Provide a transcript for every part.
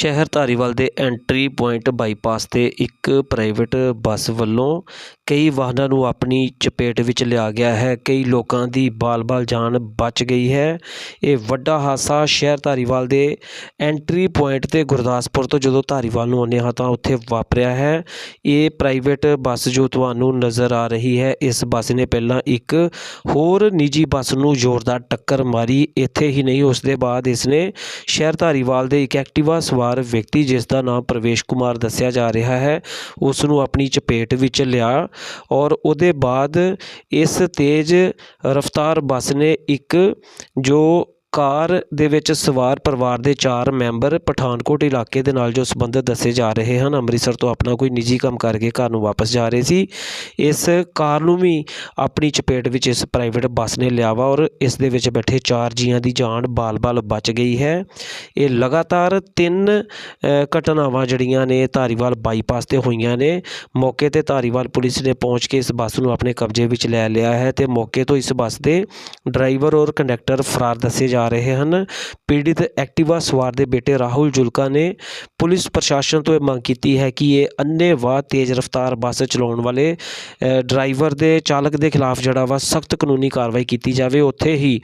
ਸ਼ਹਿਰ ਧਾਰੀਵਾਲ ਦੇ entry point bypass ਤੇ ਇੱਕ ਪ੍ਰਾਈਵੇਟ ਬੱਸ ਵੱਲੋਂ ਕਈ ਵਾਹਨਾਂ ਨੂੰ ਆਪਣੀ ਚਪੇਟ ਵਿੱਚ ਲਿਆ ਗਿਆ ਹੈ। ਕਈ ਲੋਕਾਂ ਦੀ ਬਾਲ-ਬਾਲ ਜਾਨ ਬਚ ਗਈ ਹੈ। ਇਹ ਵੱਡਾ ਹਾਦਸਾ ਸ਼ਹਿਰ ਧਾਰੀਵਾਲ ਦੇ ਐਂਟਰੀ ਪੁਆਇੰਟ ਤੇ ਗੁਰਦਾਸਪੁਰ ਤੋਂ ਜਦੋਂ ਧਾਰੀਵਾਲ ਨੂੰ ਆਉਂਦੇ ਹਾਂ ਤਾਂ ਉੱਥੇ ਵਾਪਰਿਆ ਹੈ। ਇਹ ਪ੍ਰਾਈਵੇਟ ਬੱਸ ਜੋ ਤੁਹਾਨੂੰ ਨਜ਼ਰ ਆ ਰਹੀ ਹੈ, ਇਸ ਬੱਸ ਨੇ ਪਹਿਲਾਂ ਇੱਕ ਹੋਰ ਨਿੱਜੀ ਬੱਸ ਨੂੰ ਜ਼ੋਰਦਾਰ ਟੱਕਰ ਮਾਰੀ। ਇੱਥੇ ਹੀ ਨਹੀਂ, ਉਸ ਦੇ ਬਾਅਦ ਇਸ ਨੇ ਸ਼ਹਿਰ ਧਾਰੀਵਾਲ ਦੇ ਇੱਕ ਐਕਟਿਵਾ ਸਵਾਰ ਵਿਅਕਤੀ, ਜਿਸ ਦਾ ਨਾਮ ਪ੍ਰਵੇਸ਼ ਕੁਮਾਰ ਦੱਸਿਆ ਜਾ ਰਿਹਾ ਹੈ, ਉਸ ਨੂੰ ਆਪਣੀ ਚਪੇਟ ਵਿੱਚ ਲਿਆ ਔਰ ਉਹਦੇ ਬਾਅਦ ਇਸ ਤੇਜ਼ ਰਫ਼ਤਾਰ ਬੱਸ ਨੇ ਇੱਕ ਜੋ ਕਾਰ ਦੇ ਵਿੱਚ ਸਵਾਰ ਪਰਿਵਾਰ ਦੇ ਚਾਰ ਮੈਂਬਰ ਪਠਾਨਕੋਟ ਇਲਾਕੇ ਦੇ ਨਾਲ ਜੋ ਸੰਬੰਧਿਤ ਦੱਸੇ ਜਾ ਰਹੇ ਹਨ, ਅੰਮ੍ਰਿਤਸਰ ਤੋਂ ਆਪਣਾ ਕੋਈ ਨਿੱਜੀ ਕੰਮ ਕਰਕੇ ਘਰ ਨੂੰ ਵਾਪਸ ਜਾ ਰਹੇ ਸੀ। ਇਸ ਕਾਰ ਨੂੰ ਵੀ ਆਪਣੀ ਚਪੇਟ ਵਿੱਚ ਇਸ ਪ੍ਰਾਈਵੇਟ ਬੱਸ ਨੇ ਲਿਆ ਵਾ ਔਰ ਇਸ ਦੇ ਵਿੱਚ ਬੈਠੇ ਚਾਰ ਜੀਆਂ ਦੀ ਜਾਨ ਬਾਲ-ਬਾਲ ਬਚ ਗਈ ਹੈ। ਇਹ ਲਗਾਤਾਰ ਤਿੰਨ ਘਟਨਾਵਾਂ ਜਿਹੜੀਆਂ ਨੇ ਧਾਰੀਵਾਲ ਬਾਈਪਾਸ ਤੇ ਹੋਈਆਂ ਨੇ। ਮੌਕੇ ਤੇ ਧਾਰੀਵਾਲ ਪੁਲਿਸ ਨੇ ਪਹੁੰਚ ਕੇ ਇਸ ਬੱਸ ਨੂੰ ਆਪਣੇ ਕਬਜ਼ੇ ਵਿੱਚ ਲੈ ਲਿਆ ਹੈ ਤੇ ਮੌਕੇ ਤੋਂ ਇਸ ਬੱਸ ਦੇ ਡਰਾਈਵਰ ਔਰ ਕੰਡਕਟਰ ਫਰਾਰ ਦੱਸੇ ਜਾ ਰਹੇ ਹਨ। ਪੀੜਿਤ ਐਕਟਿਵਾ ਸਵਾਰ ਦੇ ਬੇਟੇ ਰਾਹੁਲ ਜੁਲਕਾ ਨੇ ਪੁਲਿਸ ਪ੍ਰਸ਼ਾਸਨ ਤੋਂ ਇਹ ਮੰਗ ਕੀਤੀ ਹੈ ਕਿ ਇਹ ਅੰਨ੍ਹੇਵਾਹ ਤੇਜ਼ ਰਫ਼ਤਾਰ ਬੱਸ ਚਲਾਉਣ ਵਾਲੇ ਡਰਾਈਵਰ ਦੇ ਚਾਲਕ ਦੇ ਖਿਲਾਫ ਜਿਹੜਾ ਵਾ ਸਖਤ ਕਾਨੂੰਨੀ ਕਾਰਵਾਈ ਕੀਤੀ ਜਾਵੇ। ਉੱਥੇ ਹੀ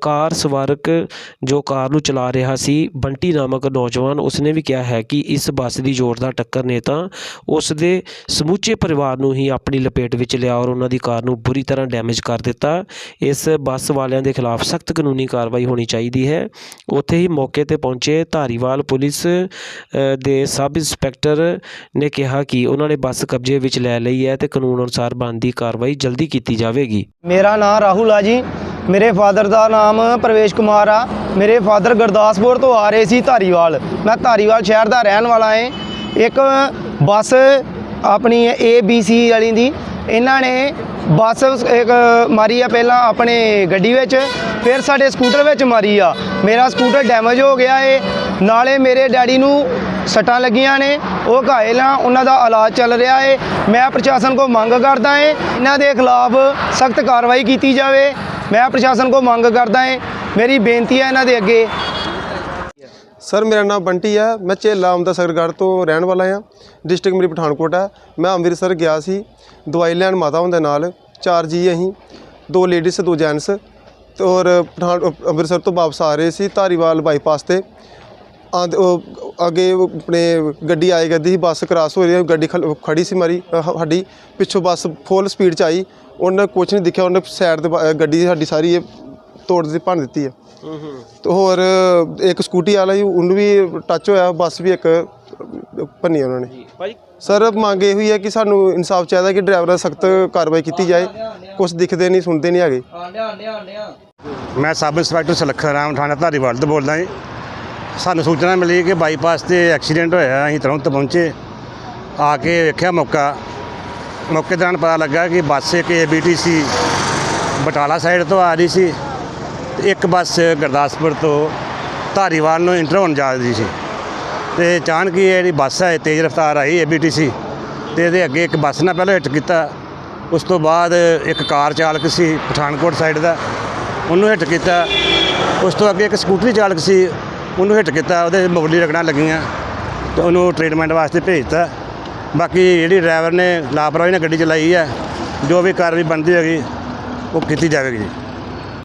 ਕਾਰ ਸਵਾਰਕ ਜੋ ਕਾਰ ਨੂੰ ਚਲਾ ਰਿਹਾ ਸੀ, ਬੰਟੀ ਨਾਮਕ ਨੌਜਵਾਨ, ਉਸਨੇ ਵੀ ਕਿਹਾ ਹੈ ਕਿ ਇਸ ਬੱਸ ਦੀ ਜ਼ੋਰਦਾਰ ਟੱਕਰ ਨੇ ਤਾਂ ਉਸ ਦੇ ਸਮੁੱਚੇ ਪਰਿਵਾਰ ਨੂੰ ਹੀ ਆਪਣੀ ਲਪੇਟ ਵਿੱਚ ਲਿਆ ਔਰ ਉਹਨਾਂ ਦੀ ਕਾਰ ਨੂੰ ਬੁਰੀ ਤਰ੍ਹਾਂ ਡੈਮੇਜ ਕਰ ਦਿੱਤਾ। ਇਸ ਬੱਸ ਵਾਲਿਆਂ ਦੇ ਖਿਲਾਫ ਸਖਤ ਕਾਨੂੰਨੀ ਕਾਰਵਾਈ ਹੋਣੀ ਚਾਹੀਦੀ ਹੈ। ਉੱਥੇ ਹੀ ਮੌਕੇ ਤੇ ਪਹੁੰਚੇ ਧਾਰੀਵਾਲ ਪੁਲਿਸ ਦੇ ਸਬ ਇੰਸਪੈਕਟਰ ਨੇ ਕਿਹਾ ਕਿ ਉਹਨਾਂ ਨੇ ਬੱਸ ਕਬਜ਼ੇ ਵਿੱਚ ਲੈ ਲਈ ਹੈ ਤੇ ਕਾਨੂੰਨ ਅਨੁਸਾਰ ਬਣਦੀ ਕਾਰਵਾਈ ਜਲਦੀ ਕੀਤੀ ਜਾਵੇਗੀ। ਮੇਰਾ ਨਾਮ ਰਾਹੁਲ ਆ ਜੀ। ਮੇਰੇ ਫਾਦਰ ਦਾ ਨਾਮ ਪ੍ਰਵੇਸ਼ ਕੁਮਾਰ ਆ। ਮੇਰੇ ਫਾਦਰ ਗੁਰਦਾਸਪੁਰ ਤੋਂ ਆ ਰਹੇ ਸੀ ਧਾਰੀਵਾਲ। ਮੈਂ ਧਾਰੀਵਾਲ ਸ਼ਹਿਰ ਦਾ ਰਹਿਣ ਵਾਲਾ ਏ। ਇੱਕ ਬੱਸ ਆਪਣੀ ਏ ਬੀ ਸੀ ਵਾਲੀ ਦੀ ਇਹਨਾਂ ਨੇ ਬੱਸ ਇੱਕ ਮਾਰੀ ਆ ਪਹਿਲਾਂ ਆਪਣੇ ਗੱਡੀ ਵਿੱਚ, ਫਿਰ ਸਾਡੇ ਸਕੂਟਰ ਵਿੱਚ ਮਾਰੀ ਆ। ਮੇਰਾ ਸਕੂਟਰ ਡੈਮੇਜ ਹੋ ਗਿਆ ਏ। ਨਾਲੇ ਮੇਰੇ ਡੈਡੀ ਨੂੰ ਸੱਟਾਂ ਲੱਗੀਆਂ ਨੇ। ਉਹ ਘਾਇਲ ਆ, ਉਹਨਾਂ ਦਾ ਇਲਾਜ ਚੱਲ ਰਿਹਾ ਏ। ਮੈਂ ਪ੍ਰਸ਼ਾਸਨ ਕੋ ਮੰਗ ਕਰਦਾ ਏ, ਇਹਨਾਂ ਦੇ ਖਿਲਾਫ ਸਖਤ ਕਾਰਵਾਈ ਕੀਤੀ ਜਾਵੇ। ਮੈਂ ਪ੍ਰਸ਼ਾਸਨ ਕੋ ਮੰਗ ਕਰਦਾ ਏ। ਮੇਰੀ ਬੇਨਤੀ ਹੈ ਇਹਨਾਂ ਦੇ ਅੱਗੇ। ਸਰ, ਮੇਰਾ ਨਾਮ ਬੰਟੀ ਹੈ। ਮੈਂ ਝੇਲਾ ਅੰਮ੍ਰਿਤਸਰਗੜ੍ਹ ਤੋਂ ਰਹਿਣ ਵਾਲਾ ਹਾਂ। ਡਿਸਟ੍ਰਿਕਟ ਮੇਰੀ ਪਠਾਨਕੋਟ ਹੈ। ਮੈਂ ਅੰਮ੍ਰਿਤਸਰ ਗਿਆ ਸੀ। ਦਵਾਈ ਲੈਣ ਮਾਤਾ ਹੁੰਦੇ ਨਾਲ। ਚਾਰ ਜੀ ਅਸੀਂ। ਦੋ ਲੇਡੀਜ਼ ਦੋ ਜੈਂਟਸ ਤੇ ਔਰ ਪਠਾਨ, ਅੰਮ੍ਰਿਤਸਰ ਤੋਂ ਵਾਪਸ ਆ ਰਹੇ ਸੀ ਧਾਰੀਵਾਲ ਬਾਈਪਾਸ ਤੇ। ਆਂਦ, ਉਹ ਅੱਗੇ ਆਪਣੇ ਗੱਡੀ ਆਏ ਕਰਦੀ ਸੀ, ਬੱਸ ਕ੍ਰਾਸ ਹੋ ਰਹੀ ਗੱਡੀ ਖਲ- ਖੜੀ ਸੀ ਮਾਰੀ ਸਾਡੀ ਪਿੱਛੋਂ ਬੱਸ ਫੁੱਲ ਸਪੀਡ ਚ ਆਈ। ਉਹਨੇ ਕੁਝ ਨਹੀਂ ਦਿਖਿਆ। ਉਹਨੇ ਸਾਈਡ ਤੇ ਗੱਡੀ ਸਾਡੀ ਸਾਰੀ ਇਹ ਤੋੜ ਦਿੱਤੀ ਭੰਨ ਦਿੱਤੀ ਹੈ ਤੇ ਹੋਰ ਇੱਕ ਸਕੂਟੀ ਵਾਲਾ ਜੀ ਉਹਨੂੰ ਵੀ ਟੱਚ ਹੋਇਆ ਬੱਸ ਵੀ ਇੱਕ ਭੰਨੀ ਉਹਨਾਂ ਨੇ। ਭਾਈ ਸਰ ਮੰਗ ਇਹ ਹੋਈ ਹੈ ਕਿ ਸਾਨੂੰ ਇਨਸਾਫ ਚਾਹੀਦਾ ਕਿ ਡਰਾਈਵਰਾਂ ਸਖਤ ਕਾਰਵਾਈ ਕੀਤੀ ਜਾਏ। ਕੁਝ ਦਿਖਦੇ ਨਹੀਂ ਸੁਣਦੇ ਨਹੀਂ ਹੈਗੇ। ਮੈਂ ਸਬ ਇੰਸਪੈਕਟਰ ਸੁਲੱਖਣ ਰਾਮ ਥਾਣਾ ਧਾਰੀਵਾਲ ਤੋਂ ਬੋਲਦਾ ਜੀ। ਸਾਨੂੰ ਸੂਚਨਾ ਮਿਲੀ ਕਿ ਬਾਈਪਾਸ ਤੇ ਐਕਸੀਡੈਂਟ ਹੋਇਆ ਅਸੀਂ ਤੁਰੰਤ ਪਹੁੰਚੇ। ਆ ਕੇ ਵੇਖਿਆ ਮੌਕਾ। ਮੌਕੇ ਦੌਰਾਨ ਪਤਾ ਲੱਗਾ ਕਿ ਬੱਸ ਇੱਕ ਏਬੀਟੀਸੀ ਬਟਾਲਾ ਸਾਈਡ ਤੋਂ ਆ ਰਹੀ ਸੀ। ਤੇ ਇੱਕ ਬੱਸ ਗੁਰਦਾਸਪੁਰ ਤੋਂ ਧਾਰੀਵਾਲ ਨੂੰ ਇੰਟਰ ਹੋਣ ਜਾ ਰਹੀ ਸੀ। ਤੇ ਅਚਾਨਕ ਹੀ ਜਿਹੜੀ ਬੱਸ ਹੈ ਤੇਜ਼ ਰਫ਼ਤਾਰ ਆਈ ਏਬੀਟੀਸੀ ਤੇ ਇਹਦੇ ਅੱਗੇ ਇੱਕ ਬੱਸ ਨਾਲ ਪਹਿਲਾਂ ਹਿੱਟ ਕੀਤਾ। ਉਸ ਤੋਂ ਬਾਅਦ ਇੱਕ ਕਾਰ ਚਾਲਕ ਸੀ, ਪਠਾਨਕੋਟ ਸਾਈਡ ਦਾ। ਉਹਨੂੰ ਹਿੱਟ ਕੀਤਾ। ਉਸ ਤੋਂ ਅੱਗੇ ਇੱਕ ਸਕੂਟਰੀ ਚਾਲਕ ਸੀ, ਉਹਨੂੰ ਹਿੱਟ ਕੀਤਾ। ਉਹਦੇ ਮੁਗਲੀ ਰਗੜਾਂ ਲੱਗੀਆਂ ਤੇ ਉਹਨੂੰ ਟ੍ਰੀਟਮੈਂਟ ਵਾਸਤੇ ਭੇਜਤਾ ਬਾਕੀ ਜਿਹੜੀ ਡਰਾਈਵਰ ਨੇ ਲਾਪਰਵਾਹੀ ਨਾਲ ਗੱਡੀ ਚਲਾਈ ਹੈ, ਜੋ ਵੀ ਕਾਰਵਾਈ ਬਣਦੀ ਹੈਗੀ, ਉਹ ਕੀਤੀ ਜਾਵੇਗੀ। ਜੀ